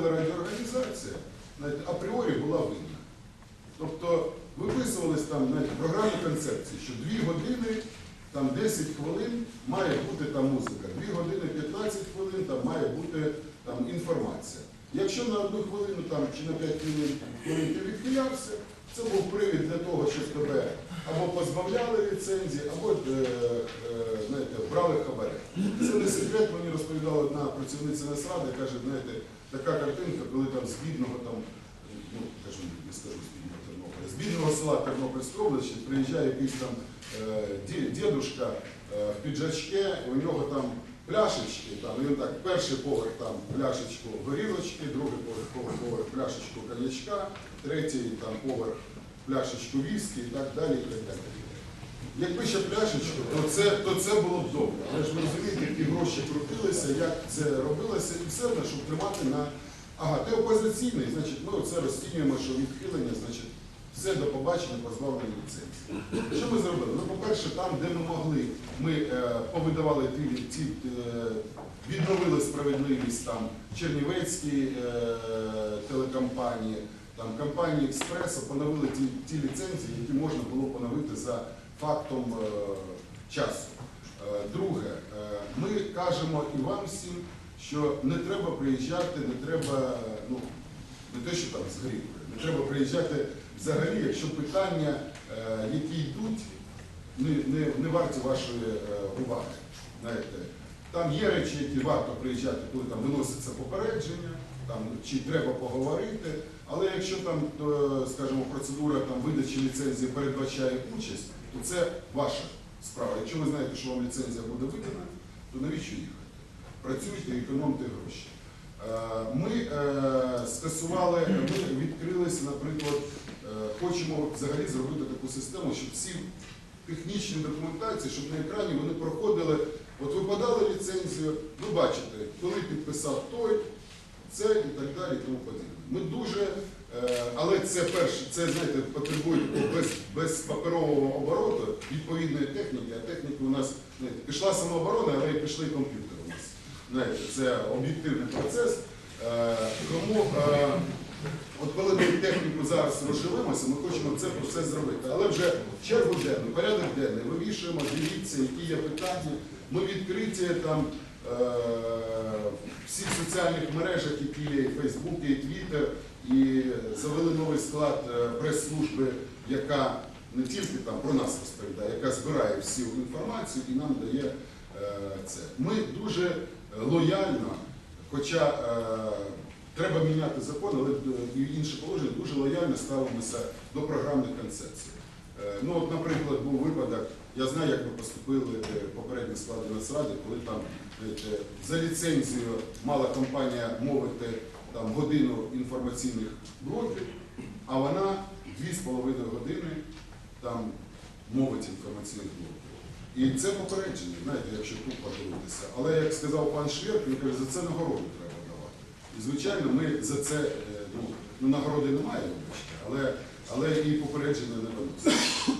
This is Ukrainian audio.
телерадіоорганізація знаєте, апріорі була винна. Тобто виписувались там знаєте, програмні концепції, що 2 години, там 10 хвилин має бути там музика, 2 години 15 хвилин там має бути там інформація. Якщо на одну хвилину там, чи на 5 хвилин, хвилин ти відхилявся, це був привід для того, щоб тебе або позбавляли ліцензії, або е, е, брали хабаря. Це не секрет, мені розповідала одна працівниця Нацради, каже, знаєте, така картинка, коли там з бідного там, ну кажу, не скажу з бідного Тернополя, з бідного села Тернопільської області приїжджає якийсь там е, дідушка е, в піджачке, у нього там пляшечки, там, він так, перший поверх там пляшечку горілочки, другий поверх, поверх пляшечку коньячка, третій там поверх пляшечку віскі і так далі. І так далі. Якби ще пляшечку, то це, то це було б добре. Але ж ви розумієте, які гроші крутилися, як це робилося, і все одно, щоб тримати на. Ага, ти опозиційний, значить, ми оце розцінюємо, що відхилення, значить, все до побачення, позбавлення ліцензії. Що ми зробили? Ну, по-перше, там, де ми могли, ми е, повидавали ті, ті е, відновили справедливість там Чернівецькі е, телекомпанії, там компанії Експресо поновили ті, ті ліцензії, які можна було поновити за фактом е, часу. Е, Друге, е, ми кажемо і вам всім, що не треба приїжджати, не треба, ну, не те, що там з гріпи, не треба приїжджати взагалі, якщо питання, які йдуть, не, не, не варті вашої уваги. Знаєте, там є речі, які варто приїжджати, коли там виноситься попередження, там, чи треба поговорити, але якщо там, е, скажімо, процедура там, видачі ліцензії передбачає участь, то це ваша справа. Якщо ви знаєте, що вам ліцензія буде видана, то навіщо їхати? Працюйте і економте гроші. Е, Ми е, скасували, ми відкрилися, наприклад, хочемо взагалі зробити таку систему, щоб всі технічні документації, щоб на екрані вони проходили. От ви подали ліцензію, ви бачите, коли підписав той, це і так далі, і тому подібне. Ми дуже, е, але це перше, це знаєте, потребує без, без паперового обороту відповідної техніки, а техніка у нас знаєте, пішла самооборона, але і пішли комп'ютери у нас. Знаєте, це об'єктивний процес. Е, Тому, е, от коли ми техніку зараз розшивимося, ми хочемо це процес зробити. Але вже чергу денну, порядок денний, вивішуємо, дивіться, які є питання. Ми відкриті там соціальних мережах, які є, і Фейсбук, і Твіттер, і завели новий склад е, прес-служби, яка не тільки там про нас розповідає, яка збирає всю інформацію і нам дає е, це. Ми дуже лояльно, хоча е, треба міняти закон, але е, і інші положення дуже лояльно ставимося до програмних концепцій. Е, Ну, от, наприклад, був випадок, я знаю, як ми поступили е, попередні склади Нацради, коли там за ліцензію мала компанія мовити там, годину інформаційних блоків, а вона дві з половиною години там мовить інформаційних блоків. І це попередження, знаєте, якщо тут подивитися. Але як сказав пан Шверк, він каже, за це нагороду треба давати. І звичайно, ми за це, е, ну, ну нагороди немає, але, але і попередження не виносимо.